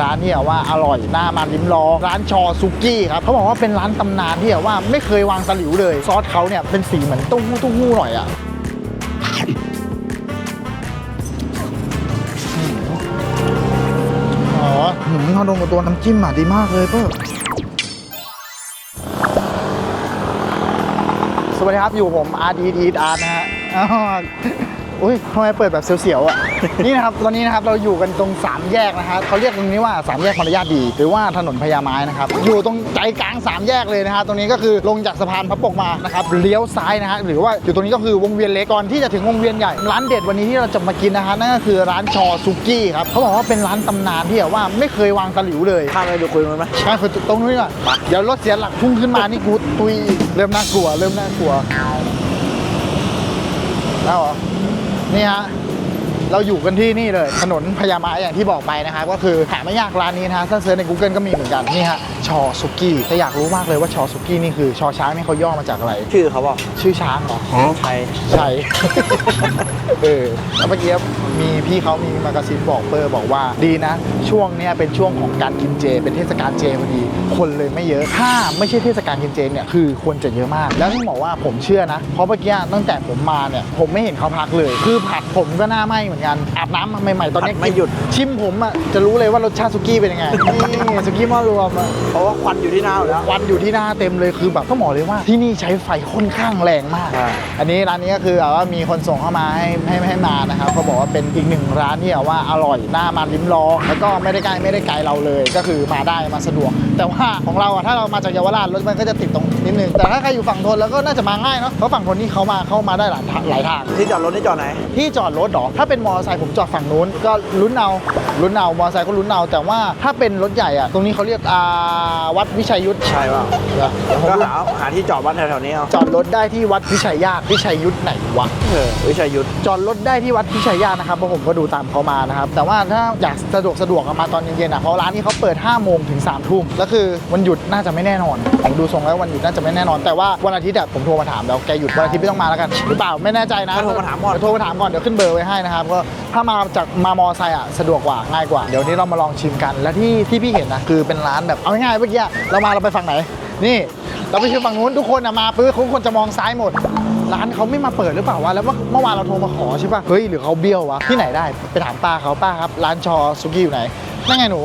ร้านที่แบบว่าอร่อยหน้ามันลิ้มลองร้านชอซุกี้ครับเขาบอกว่าเป็นร้านตำนานที่แบบว่าไม่เคยวางสลิวเลย ซอสเขาเนี่ยเป็นสีเหมือนเต้าหู้เต้าหู้หน่อยอะอืมอ๋อหืมเขาลงกับตัวน้ำจิ้มอะดีมากเลยเพิ่สวัสดีครับอยู่ผมอาร์ดีทีอาร์นะฮะ อ้าวอุ้ยทำไมเปิดแบบเสียวๆอะ นี่นะครับ ตอนนี้นะครับเราอยู่กันตรงสามแยกนะครับเขาเรียกตรงนี้ว่าสามแยกมารยาทดี หรือว่าถนนพญาไม้นะครับ อยู่ตรงใจกลางสามแยกเลยนะครับตรงนี้ก็คือลงจากสะพานพระปกมานะครับ เลี้ยวซ้ายนะฮะ หรือว่าอยู่ตรงนี้ก็คือวงเวียนเล็กก่อนที่จะถึงวงเวียนใหญ่ ร้านเด็ดวันนี้ที่เราจะมากินนะฮะ นั่นก็คือร้านชอซุกี้ครับ เขาบอกว่าเป็นร้านตำนานที่แบบว่าไม่เคยวางตะหลิวเลยข้ามไปดูคุยมันไหมการฝึกตรงนู้นก่อนเดี๋ยวรถเสียหลักพุ่งขึ้นมานี่กูตุยเริ่มน่ากลัว เริ่มน่ากลัวแล้วเหรอ นี่ฮะเราอยู่กันที่นี่เลยถนนพญาไม้อย่างที่บอกไปนะครับก็คือหาไม่ยากร้านนี้นะฮะถ้าเซิร์ชใน Google ก็มีเหมือนกันนี่ฮะ อซุกี้แต่อยากรู้มากเลยว่าชอซุกี้นี่คือชอช้างนี่เขาย่อมาจากอะไร ชื่อเขาบอกชื่อช้างเหรอไทยใช่ เออแล้วเมื่อกี้มีพี่เขามีมากาซินบอกเปอร์บอกว่าดีนะ ช่วงเนี้ยเป็นช่วงของการกินเจ เป็นเทศกาลเจพอดี คนเลยไม่เยอะถ้าไม่ใช่เทศกาลกินเจเนี่ยคือคนจะเยอะมาก แล้วต้องบอกว่าผมเชื่อนะ เพราะเมื่อกี้ตั้งแต่ผมมาเนี่ยผมไม่เห็นเขาพักเลย คือผัดผมก็หน้าไหมเหมือนกันอาบน้ำมาใหม่ๆตอนนี้ผัดไม่หยุดชิมผมอะจะรู้เลยว่ารสชาติสุกี้เป็นยังไงนี่สุกี้หม้อรวมอะเพราะว่าควันอยู่ที่หน้าอยู่แล้ว ควันอยู่ที่หน้าเต็มเลยคือแบบต้องบอกเลยว่า ที่นี่ใช้ไฟค่อนข้างแรงมาก ใช่ อันนี้ร้านนี้ก็คือแบบว่ามีคนส่งเข้ามาให้ให้ให้มานะครับเขาบอกว่าเป็นอีกหนึ่งร้านที่แบบว่าอร่อยหน้ามันลิ้มลองแล้วก็ไม่ได้ใกล้ไม่ได้ไกลเราเลย ก็คือมาได้มาสะดวก แต่ว่าของเราอะถ้าเรามาจากเยาวราชรถมันก็จะติดตรงนิดนึงแต่ถ้าใครอยู่ฝั่งทนแล้วก็น่าจะมาง่ายเนาะเพราะฝั่งทนนี่เขามาเข้ามาได้หลายทางหลายทาง ที่จอดรถนี่จอดไหน ที่จอดรถเหรอ ถ้าเป็นมอเตอร์ไซค์ผมจอดฝั่งนู้นก็ลุ้นเอาลุ้นเอามอเตอร์ไซค์ก็ลุ้นเอาแต่ว่าถ้าเป็นรถใหญ่อะตรงนี้เขาเรียกอ่าวัดวิชัยยุทธใช่เปล่าเดี๋ยวเดี๋ยวผมก็หาหาที่จอดวัดแถวๆนี้เอาจอดรถได้ที่วัดวิชัยญาติวิชัยยุทธไหนวะ เออวิชัยยุทธ จอดรถได้ที่วัดพิชัยญาตินะครับเพราะผมก็ดูตามเขามานะครับ แต่ว่าถ้าอยากสะดวกสะดวกอะมาตอนเย็นๆอะเพราะร้านนี้เขาเปิด 5 โมงถึง 3 ทุ่มแล้วคือวันหยุดน่าจะไม่แน่นอน ผมดูทรงแล้ววันหยุดน่าจะไม่แน่นอน แต่ว่าวันอาทิตย์อะผมโทรมาถามแล้วแกหยุดวันอาทิตย์ไม่ต้องมาแล้วกัน หรือเปล่าไม่แน่ใจนะก็โทรมาถามก่อน เดี๋ยวโทรมาถามก่อนเดี๋ยวขึ้นเบอร์ไว้ให้นะครับก็ถ้ามาจากมามอไซค์อะสะดวกกว่าง่ายกว่าเดี๋ยวนี้เรามาลองชิมกัน และที่ที่พี่เห็นนะคือเป็นร้านแบบเอาง่ายๆเมื่อกี้เรามาเราไปฝั่งไหน นี่ เราไปชิมฝั่งนู้นทุกคนอะมาปื้อทุกคนจะมองซ้ายหมด ร้านเขาไม่มาเปิดหรือเปล่าวะแล้วเมื่อวานเราโทรมาขอใช่ปะเฮ้ยหรือเขาเบี้ยววะที่ไหนได้ไปถามป้าเขาป้าครับ ร้านชอซุกี้อยู่ไหนนั่นไงหนู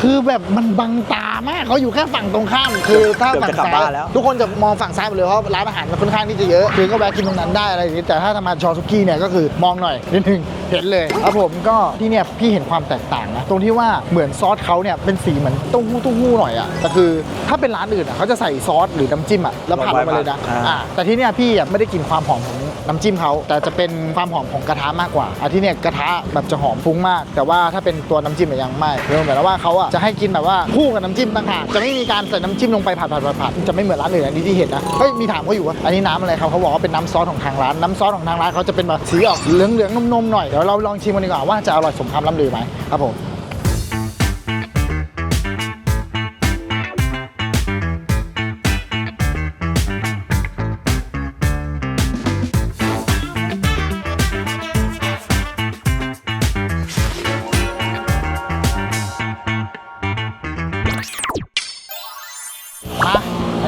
คือแบบมันบังตามากเขาอยู่แค่ฝั่งตรงข้าม คือถ้าเกือบฝั่งจะกลับซ้ายบ้านแล้วทุกคนจะมองฝั่งซ้ายหมดเลยเพราะร้านอาหารมันค่อนข้างที่จะเยอะคือก็แวะกินตรงนั้นได้อะไรอย่างนี้แต่ถ้าจะมาชอซุกี้เนี่ยก็คือมองหน่อยนิดนึงเห็นเลยครับผมก็ที่เนี่ยพี่เห็นความแตกต่างนะตรงที่ว่าเหมือนซอสเขาเนี่ยเป็นสีเหมือนเต้าหู้เต้าหู้หน่อยอะแต่คือถ้าเป็นร้านอื่นอะเขาจะใส่ซอสหรือน้ำจิ้มอะแล้วผัดลงมาเลยนะอ่าอ่าแต่ที่เนี่ยพี่อะไม่ได้กินความหอมของ น้ำจิ้มเขาแต่จะเป็นความหอมของกระทะมากกว่าอะที่เนี่ยกระทะแบบจะหอมฟุ้งมาก แต่ว่าถ้าเป็นตัวน้ำจิ้มเนี่ยยังไม่เรื่องแบบว่าเขาอะจะให้กินแบบว่าคู่กับน้ำจิ้มต่างหากจะไม่มีการใส่น้ำจิ้มลงไปผัดผัดผัดผัดจะไม่เหมือนร้านอื่นอันนี้ที่เห็นนะเฮ้ยมีถามเขาอยู่ว่าอันนี้น้ำอะไรครับเขาบอกว่าเป็นน้ำซอสของทางร้านน้ำซอสของทางร้านเขาจะเป็นแบบสีออกเหลืองเหลืองๆนมๆหน่อยเดี๋ยวเราลองชิมกันดีกว่าว่าจะอร่อยสมคำล่ำลือไหมครับผม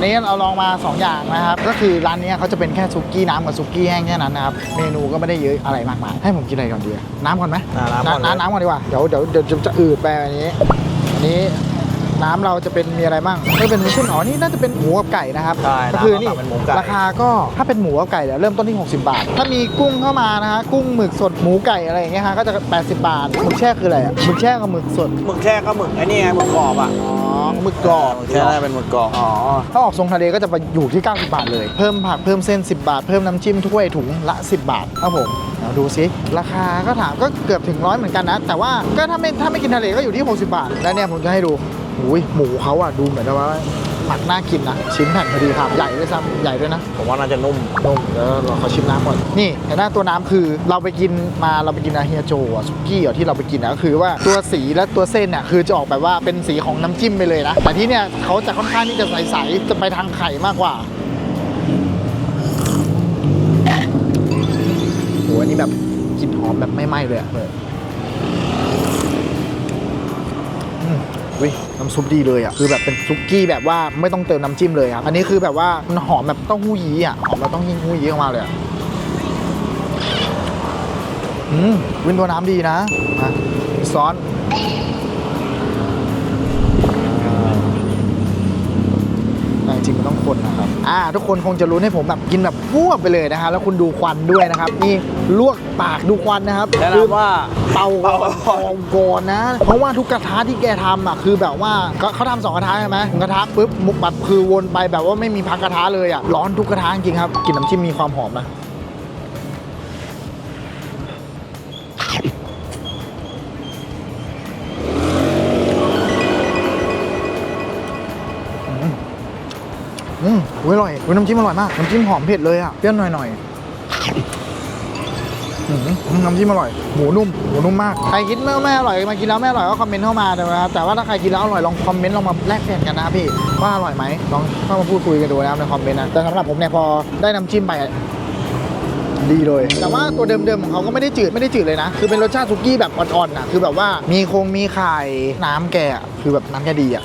อันนี้เราลองมา 2 อย่างนะครับ ก็คือร้านนี้เขาจะเป็นแค่ซุกี้น้ำกับซุกี้แห้งแค่นั้นนะครับ เมนูก็ไม่ได้เยอะอะไรมากมาย ให้ผมกินอะไรก่อนดีอะน้ำก่อนไหมอ่าน้ำก่อนเลยน้ำน้ำก่อนดีกว่า เดี๋ยวเดี๋ยวเดี๋ยวจะอืดไปอันนี้ อันนี้น้ำเราจะเป็นมีอะไรบ้างก็เป็นเช่นอ๋อนี่น่าจะเป็นหมูกับไก่นะครับใช่ก็คือนี่น้ำเป็นหมูไก่ราคาก็ถ้าเป็นหมูกับไก่เนี่ยเริ่มต้นที่ 60 บาท ถ้ามีกุ้งเข้ามานะฮะกุ้งหมึกสดหมูไก่อะไรอย่างเงี้ยฮะก็จะ 80 บาทหมึกแช่คืออะไรอะหมึกแช่กับหมึกสดหมึกแช่ก็หมึกไอ้นี่ไงหมึกกรอบอะอ๋อ หมึกกรอบหมึกแช่ได้เป็นหมึกกรอบ อ๋อ ถ้าออกทรงทะเลก็จะไปอยู่ที่ 90 บาทเลย เพิ่มผักเพิ่มเส้น 10 บาท เพิ่มน้ำจิ้มถ้วยถุงละ 10 บาทครับผมเดี๋ยวดูซิราคาก็ถามก็เกือบถึงร้อยเหมือนกันนะ แต่ว่าก็ถ้าไม่ถ้าไม่กินทะเลก็อยู่ที่ 60 บาท แล้วเนี่ยผมจะให้ดูหุยหมูเขาอะดูเหมือนกับว่า หมักน่ากินนะชิ้นแผ่นพอดีครับใหญ่ด้วยซ้ำใหญ่ด้วยนะผมว่าน่าจะนุ่มนุ่มเดี๋ยวเราขอชิมน้ำก่อนนี่เห็นหน้าตัวน้ำคือเราไปกินมาเราไปกินอาเฮียโจอะสุกี้อะที่เราไปกินนะก็คือว่าตัวสีและตัวเส้นเนี่ยคือจะออกแบบว่าเป็นสีของน้ำจิ้มไปเลยนะแต่ที่เนี่ยเขาจะค่อนข้างที่จะใสๆจะไปทางไข่มากกว่าโหอันนี้แบบกลิ่นหอมแบบไม่ไหม้เลยอะเออวิ น้ำซุปดีเลยอะคือแบบเป็นซุกี้แบบว่าไม่ต้องเติมน้ำจิ้มเลยครับอันนี้คือแบบว่ามันหอมแบบเต้าหู้ยี้อะหอมแบบต้าหู้ยี้ออกมาเลยอะอืมวินตัวน้ำดีนะมาซอสจริงๆมันต้องคนนะครับ อ่า ทุกคนคงจะรู้ให้ผมแบบกินแบบพวบไปเลยนะฮะแล้วคุณดูควันด้วยนะครับ นี่ลวกปากดูควันนะครับแนะคือนำว่าาก่อนเป่าก่อนเป่าก่อนนะ เพราะว่าทุกกระทะที่แกทำอะคือแบบว่าเขาทำสองกระทะใช่ไหมกระทะปุ๊บมุกบัดคือวนไปแบบว่าไม่มีพักกระทะเลยอะร้อนทุกกระทะจริงครับกลินน้ำจิ้มมีความหอมนะอืมอุ๊ยอร่อยอุ๊ยน้ำจิ้มอร่อยมาก น้ำจิ้มหอมเผ็ดเลยอะ เปรี้ยวหน่อยๆอืม น้ำจิ้มอร่อย หมูนุ่ม หมูนุ่มมาก ใครคิดไม่ไม่อร่อย มากินแล้วไม่อร่อยก็คอมเมนต์เข้ามานะครับ แต่ว่าถ้าใครกินแล้วอร่อยลองคอมเมนต์ลองมาแลกเปลี่ยนกันนะพี่ ว่าอร่อยไหมลองเข้ามาพูดคุยกันดูนะครับในคอมเมนต์นะ แต่สำหรับผมเนี่ยพอได้น้ำจิ้มไปดีเลย แต่ว่าตัวเดิมๆของเขาก็ไม่ได้จืดไม่ได้จืดเลยนะ คือเป็นรสชาติซุกี้แบบอ่อนๆนะคือแบบว่ามีโครงมีไข่น้ำแกะคือแบบน้ำแกดีอะ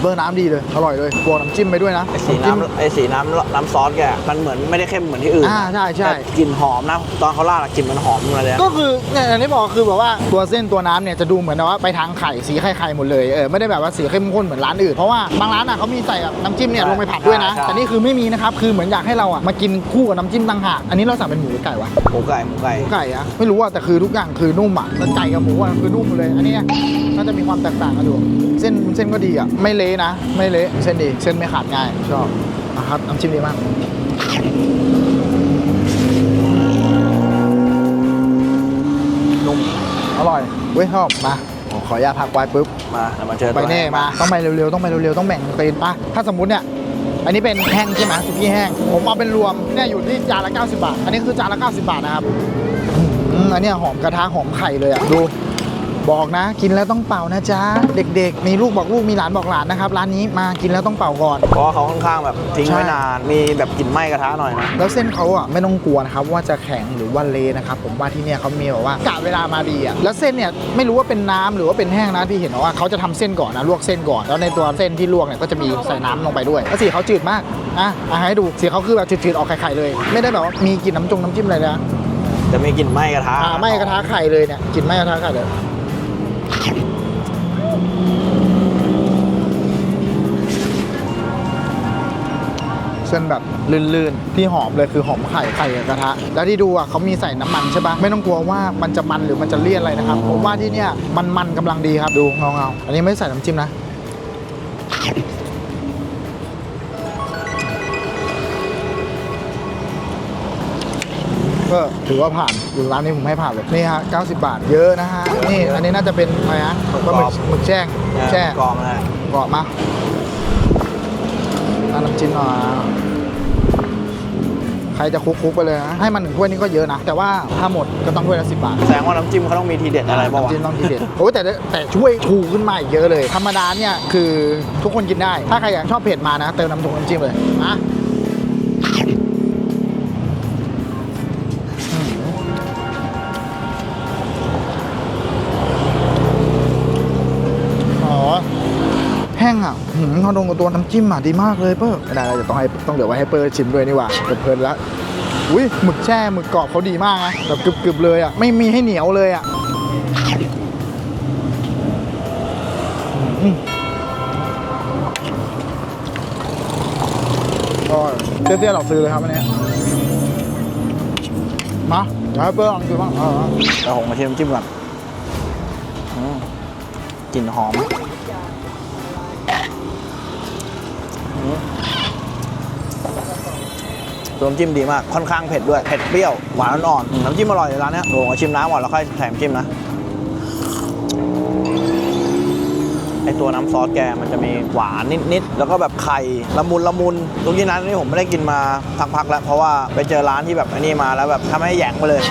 เบอร์น้ำดีเลย อร่อยเลยบวกน้ำจิ้มไปด้วยนะไอ้สีจิ้มน้ำไอ้สีน้ำน้ำซอสแกมันเหมือนไม่ได้เข้มเหมือนที่อื่นอ่าใช่ใช่แต่กลิ่นหอมนะ ตอนเขาราดอะกลิ่นมันหอมมาเลยอะก็คือเนี่ยอย่างที่บอกคือแบบว่าตัวเส้นตัวน้ำเนี่ยจะดูเหมือนแบบว่าไปทางไข่สีไข่ไข่หมดเลยเออไม่ได้แบบว่าสีเข้มข้นเหมือนร้านอื่นเพราะว่าบางร้านอะเขามีใส่แบบน้ำจิ้มเนี่ยลงไปผัดด้วยนะ แต่นี่คือไม่มีนะครับคือเหมือนอยากให้เราอะมากินคู่กับน้ำจิ้มต่างหากอันนี้เราสั่งเป็นหมูหรือไก่วะหมูไก่หมูไก่หมูไก่อะไม่รู้อะแต่คือทุกอย่างคือนุ่มอะแล้วไก่กับหมูอะคือนุ่มหมดเลย อันเนี้ยน่าจะมีความแตกต่างกันอยู่เส้นเส้นก็ดีอะไม่เละนะ ไม่เละเส้นดี เส้นไม่ขาดง่ายชอบนะครับน้ำจิ้มดีมากนุ่มอร่อยเว้ยชอบมาผมขออนุญาตพักไว้ปุ๊บมาเดี๋ยวมาเจอไปตัวเน่มาต้องไปเร็วๆต้องไปเร็วๆต้องแบ่งเป็นปะถ้าสมมุติเนี่ยอันนี้เป็นแห้งใช่ไหมสุกี้แห้ง ผมเอาเป็นรวมเนี่ยอยู่ที่จานละ 90 บาท อันนี้คือจานละ 90 บาทนะครับอืมอันเนี้ยหอมกระทะหอมไข่เลยอะดู บอกนะ กินแล้วต้องเป่านะจ๊ะ เด็กๆ มีลูกบอกลูกมีหลานบอกหลานนะครับ ร้านนี้มากินแล้วต้องเป่าก่อน เพราะว่าเขาค่อนข้างแบบทิ้งใช่ไว้นาน มีแบบกลิ่นไหม้กระทะหน่อยนะ แล้วเส้นเขาอะไม่ต้องกลัวนะครับว่าจะแข็งหรือว่าเละนะครับผมว่าที่เนี่ยเขามีแบบว่ากะเวลามาดีอะแล้วเส้นเนี่ยไม่รู้ว่าเป็นน้ำหรือว่าเป็นแห้งนะที่เห็นว่าเขาจะทำเส้นก่อนนะลวกเส้นก่อน แล้วในตัวเส้นที่ลวกเนี่ยก็จะมีใส่น้ำลงไปด้วยแล้วสีเขาจืดมากอะอะให้ดูสีเขาคือแบบจืดๆออกไข่ๆเลย ไม่ได้แบบว่ามีกลิ่นน้ำจงน้ำจิ้มอะไรเลยนะจะมีกลิ่นไหม้กระทะอ่าไม่กระทะไข่เลยเนี่ยกลิ่นไม่กระทะไข่เลย เส้นแบบลื่นๆ ที่หอมเลยคือหอมไข่ไข่กับกระทะ แล้วที่ดูอะเขามีใส่น้ำมันใช่ปะไม่ต้องกลัวว่ามันจะมันหรือมันจะเลี่ยนอะไรนะครับผมว่าที่เนี่ยมันมันๆกำลังดีครับดูเงาเงาๆอันนี้ไม่ได้ใส่น้ำจิ้มนะก็ถือว่าผ่านอยู่ร้านนี้ผมให้ผ่านเลย นี่ฮะ 90 บาท เยอะนะฮะ นี่ อันนี้น่าจะเป็นอะไรฮะปลาหมึกหมึกแช่งเนี่ยแช่กรอบเลยกรอบมา น้ำจิ้มหน่อยใครจะคลุกๆไปเลยนะ ให้มันหนึ่งถ้วยนี่ก็เยอะนะ แต่ว่าถ้าหมดก็ต้องถ้วยละสิบบาท แสดงว่าน้ำจิ้มเขาต้องมีทีเด็ดอะไรบ้างวะ น้ำจิ้มต้องทีเด็ดโอ้ยแต่แต่ช่วยถูขึ้นมาอีกเยอะเลย ธรรมดาเนี่ย คือทุกคนกินได้ ถ้าใครอยากชอบเผ็ดมานะ เติมน้ำจงน้ำจิ้มเลยมา ห้งอะหืมพองกับตัวน้ำจิ้มอะดีมากเลยเปิ้ลไม่ได้เราจะต้องให้ต้องเหลือไว้ให้เปิ้ลชิมด้วยนี่หว่าเพลินละอุ้ยหมึกแช่หมึกกรอบเขาดีมากนะแบบกรึบๆเลยอะไม่มีให้เหนียวเลยอะอืมก็เตี้ยๆเราซื้อเลยครับอันนี้มาเดี๋ยวให้เปิ้ลลองดูบ้างเดี๋ยวผมมาชิมน้ำจิ้มก่อนอืมกลิ่นหอม น้ำจิ้มดีมาก ค่อนข้างเผ็ดด้วย เผ็ดเปรี้ยว หวานอ่อนๆน้ำจิ้มอร่อยเลยร้านนี้ยโอ้โหชิมน้ำก่อนแล้วค่อยแถมจิ้มนะ ไอตัวน้ำซอสแกมันจะมีหวานนิดๆ แล้วก็แบบไข่ละมุนละมุนตรงที่นั้นนี่ผมไม่ได้กินมาพักๆแล้ว เพราะว่าไปเจอร้านที่แบบอันนี้มาแล้วแบบทำให้แหยงไปเลย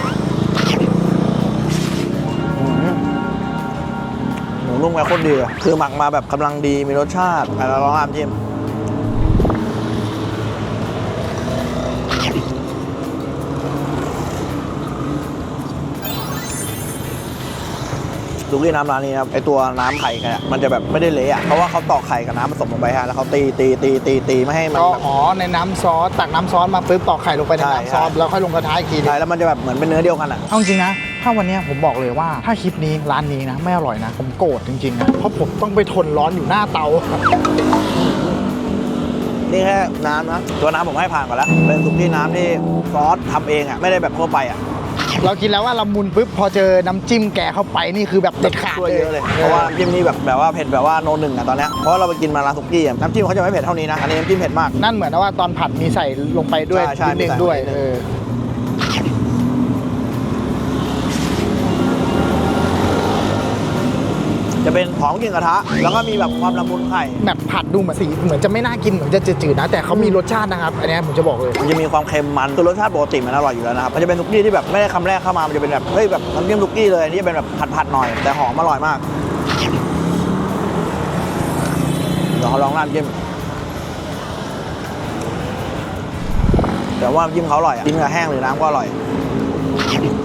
หมูนุ่มแกโคตรดีอะคือหมักมาแบบกำลังดีมีรสชาติอะไรลองน้ำจิ้ม สุกี้น้ำร้านนี้นะครับไอตัวน้ำไข่กันอะมันจะแบบไม่ได้เละอะเพราะว่าเขาตอกไข่กับน้ำผสมลงไปฮะแล้วเขาตีตีตีตีตีไม่ให้มันก็แบบ อ๋อในน้ำซอสตักน้ำซอสมาปุ๊บตอกไข่ลงไปในใช่น้ำซอสใช่ แล้วค่อยลงกระทะอีกทีนึงใช่แล้วมันจะแบบเหมือนเป็นเนื้อเดียวกันอะ เอาจริงนะ ถ้าวันเนี้ยผมบอกเลยว่าถ้าคลิปนี้ร้านนี้นะ ไม่อร่อยนะ ผมโกรธจริงๆนะเพราะผมต้องไปทนร้อนอยู่หน้าเตา นี่แค่น้ำนะ ตัวน้ำผมให้ผ่านก่อนแล้ว เป็นสุกี้น้ำที่ซอสทำเองอะไม่ได้แบบทั่วไปอะ เรากินแล้วว่าละมุนปุ๊บพอเจอน้ำจิ้มแกเข้าไปนี่คือแบบเด็ดขาดช่วยเลยเยอะเลยเพราะว่าน้ำจิ้มนี่แบบแบบว่าเผ็ดแบบว่าโนหนึ่งอะตอนเนี้ยเพราะว่าเราไปกินมาร้านสุกี้อะน้ำจิ้มเขาจะไม่เผ็ดเท่านี้นะอันนี้น้ำจิ้มเผ็ดมาก นั่นเหมือนว่าตอนผัดมีใส่ลงไปด้วยใช่ใช่นิดนึงมีใส่ด้วยนิดนึง เออ เป็นหอมกลิ่นกระทะ แล้วก็มีแบบความละมุนไข่แบบผัดดูเหมือนสีเหมือนจะไม่น่ากินเหมือนจะจืดๆนะ แต่เขามีรสชาตินะครับ อันเนี้ยผมจะบอกเลย มันจะมีความเค็มมันคือรสชาติปกติมันอร่อยอยู่แล้วนะครับมันจะเป็นซุกี้ที่แบบไม่ได้คำแรกเข้ามา มันจะเป็นแบบเฮ้ยแบบน้ำจิ้มซุกี้เลยอันนี้จะเป็นแบบผัดๆหน่อย แต่หอมอร่อยมากเดี๋ยวเขาลองร้านจิ้มแต่ว่าน้ำจิ้มเขาอร่อยอะกินกับแห้งหรือน้ำก็อร่อยอืม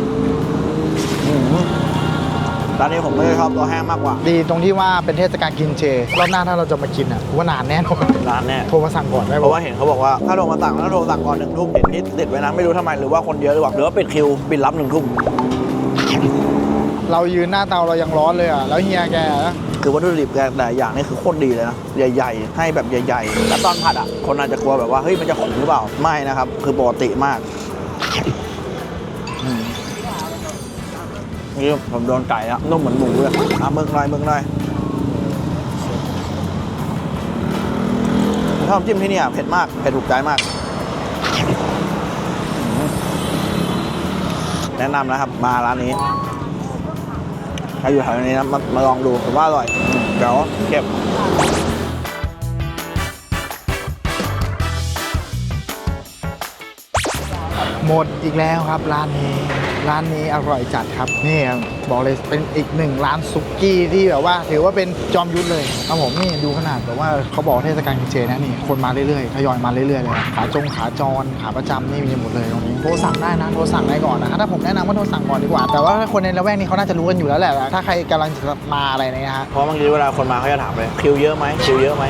ร้านนี้ผมไม่ได้ชอบตัวแห้งมากกว่า ดีตรงที่ว่าเป็นเทศกาลกินเจ รอบหน้าถ้าเราจะมากินอะผมว่านานแน่นอนร้านแน่โทรมาสั่งก่อนได้เพปะราะว่าเห็นเขาบอกว่าถ้าโทรมาสั่งแล้วโทรสั่งก่อนหนึ่งทุ่มเห็นนี่ติดไว้นะไม่รู้ทำไมหรือว่าคนเยอะหรือเปล่าหรือว่าปิดคิวปิดรับหนึ่งทุ่มเรายืนหน้าเตาเรายังร้อนเลยอะแล้วเฮียแกนะคือวัตถุดิบแกแต่ละอย่างนี่คือโคตรดีเลยนะ ใหญ่ ๆ ให้แบบใหญ่ ๆ แล้วตอนผัดอะ คนอาจจะกลัวแบบว่า เฮ้ย มันจะขมหรือเปล่า ไม่นะครับ คือปกติมาก นี่ผมโดนไก่แล้วนุ่มเหมือนหมูเลยอะมึกหน่อยมึกหน่อยชอบจิ้มที่นี่เผ็ดมากเผ็ดถูกใจมาก แนะนำนะครับมาร้านนี้ใครอยู่แถวนี้นะมามาลองดูผมว่าอร่อยเดี๋ยวเก็บ หมดอีกแล้วครับร้านนี้ ร้านนี้อร่อยจัดครับนี่บอกเลยเป็นอีกหนึ่งร้านซุกี้ที่แบบว่า ถือว่าเป็นจอมยุทธเลยครับผมนี่ดูขนาดแบบว่าเขาบอกเทศกาลกินเจนะนี่คนมาเรื่อยๆทยอยมาเรื่อยๆเลยขาจงขาจรขาประจำนี่มีหมดเลยตรงนี้โทรสั่งได้นะโทรสั่งได้ก่อนนะถ้าผมแนะนำว่าโทรสั่งก่อนดีกว่า แต่ว่าถ้าคนในละแวกนี้เขาน่าจะรู้กันอยู่แล้วแหละถ้าใครกำลังจะมาอะไรนี่ยฮะเพราะบางทีเวลาคนมาเขาจะถามเลยคิวเยอะไหมคิวเยอะไหม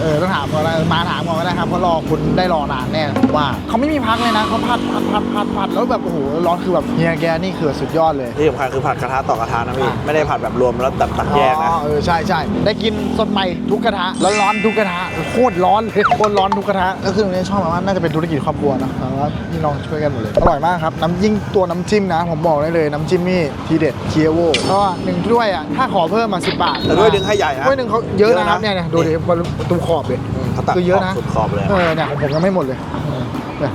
เออต้องถามก่อนนะมาถามก่อนก็ได้ครับเพราะรอคุณได้รอนานแน่ผมว่าเขาไม่มีพักเลยนะเขาพัดพัดพัดพัดพัดแล้วแบบโอ้โหร้อนคือแบบเฮียแกนี่คือสุดยอดเลย ที่สำคัญคือผัดกระทะต่อกระทะนะพี่อะไม่ได้ผัดแบบรวมแล้วตัดตัดแยกนะ อ๋อเออใช่ใช่ได้กินสดใหม่ทุกกระทะแล้วร้อนทุกกระทะโคตรร้อนเลยโคตรร้อนทุกกระทะก็คือตรงนี้ชอบมากว่าน่าจะเป็นธุรกิจครอบครัวนะแต่ว่าพี่น้องช่วยกันหมดเลยอร่อยมากครับน้ำยิ่งตัวน้ำจิ้มนะ ผมบอกได้เลยน้ำจิ้มนี่ทีเด็ดเคียวโวเพราะว่าหนึ่งถ้วยอะถ้าขอเพิ่มมาสิบบาทแต่ด้วยดึงให้ใหญ่นะถ้วยหนึ่งเขาเยอะนะครับเยอะนะเนี่ยเนี่ยดูดิประตูขอบเลยอืมเขาตัดคือเยอะนะขอบสุดขอบเลย เออเนี่ยของผมยังไม่หมดเลยเออเนี่ย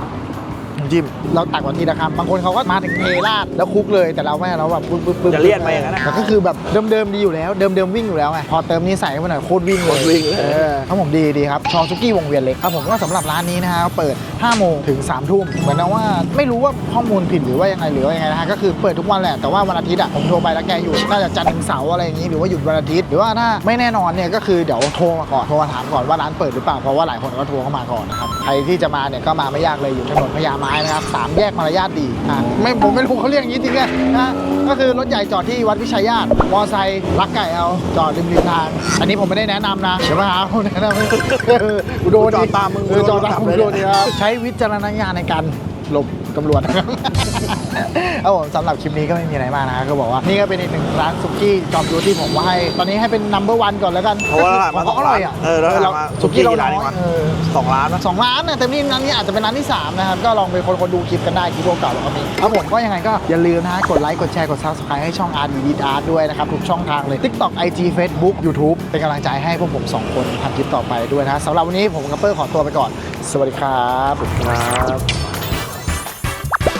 น้ำจิ้มเราตักกว่าทีละคำบางคนเขาก็มาถึงเทราดแล้วคลุกเลยแต่เราไม่เราแบบปึ๊บปึ๊บปึ๊บจะเลี่ยนไปอย่างนั้นนะ แต่ก็คือแบบเดิมๆดีอยู่แล้ว เดิมๆวิ่งอยู่แล้วไงพอเติมนี้ใส่เข้าไปหน่อยโคตรวิ่งเลยโคตรวิ่งเลย เออครับผมดีดีครับชอซุกี้วงเวียนเล็กครับผมก็สำหรับร้านนี้นะฮะเปิด5โมงถึง3ทุ่มเหมือนนะว่าไม่รู้ว่าข้อมูลผิดหรือว่ายังไงหรือว่ายังไงนะฮะก็คือเปิดทุกวันแหละแต่ว่าวันอาทิตย์อะผมโทรไปแล้วแกอยู่น่าจะจันทร์ถึงเสาร์อะไรอย่างนี้หรือว่าหยุดวันอาทิตย์หรือว่าถ้าไม่แน่นอนเนี่ยก็คือเดี๋ยวโทรมาก่อนโทรมาถามก่อนว่าร้านเปิดหรือเปล่าเพราะว่าหลายคนก็โทรเข้ามาก่อนนะครับใครที่จะมาเนี่ยก็มาไม่ยากเลยอยู่ถนนพญาไม้นะครับสามแยกมารยาทดีอะไม่ผมไม่รู้เขาเรียกอย่างนี้จริงๆนะก็คือรถใหญ่จอดที่วัดวิชัยญาติมอไซค์ลักไก่เอาจอดริมริมทาง อันนี้ผมไม่ได้แนะนำนะเดี๋ยวมาหาคนแนะนำเออกูโดนจอดตามมึงเออจอดตามมึงโดโดนนจับเลยครับใช้วิจารณญาณในการหลบ ตำรวจนะครับเอาผมสำหรับคลิปนี้ก็ไม่มีอะไรมากนะก็บอกว่านี่ก็เป็นอีกหนึ่งร้านซุกี้จอมยูที่ผมว่าให้ ตอนนี้ให้เป็นนัมเบอร์วันก่อนแล้วกันเพราะว่าเรามาสองอร่อยอะร้านเออแล้วเรามาซุกี้เราซุกี้กี่ร้านน้ดีอกว่ายเออสองร้านนะสองร้านเนี่ยแต่นี่ร้านนี้อาจจะเป็นร้านที่3นะครับก็ลองไปคนคนๆดูคลิปกันได้คลิปเก่าๆแล้วก็มีครับผมก็ยังไงก็อย่าลืมนะฮะกดไลค์กดแชร์กด subscribe ให้ช่อง r d d Art ด้วยนะครับทุกช่องทางเลย TikTok IG Facebook YouTube เป็นกำลังใจให้พวกผม2คนทำคลิปต่อไปด้วยนะสำหรับวันนี้ผมกับเปอร์ขอตัวไปก่อน สวัสดีครับ ครับ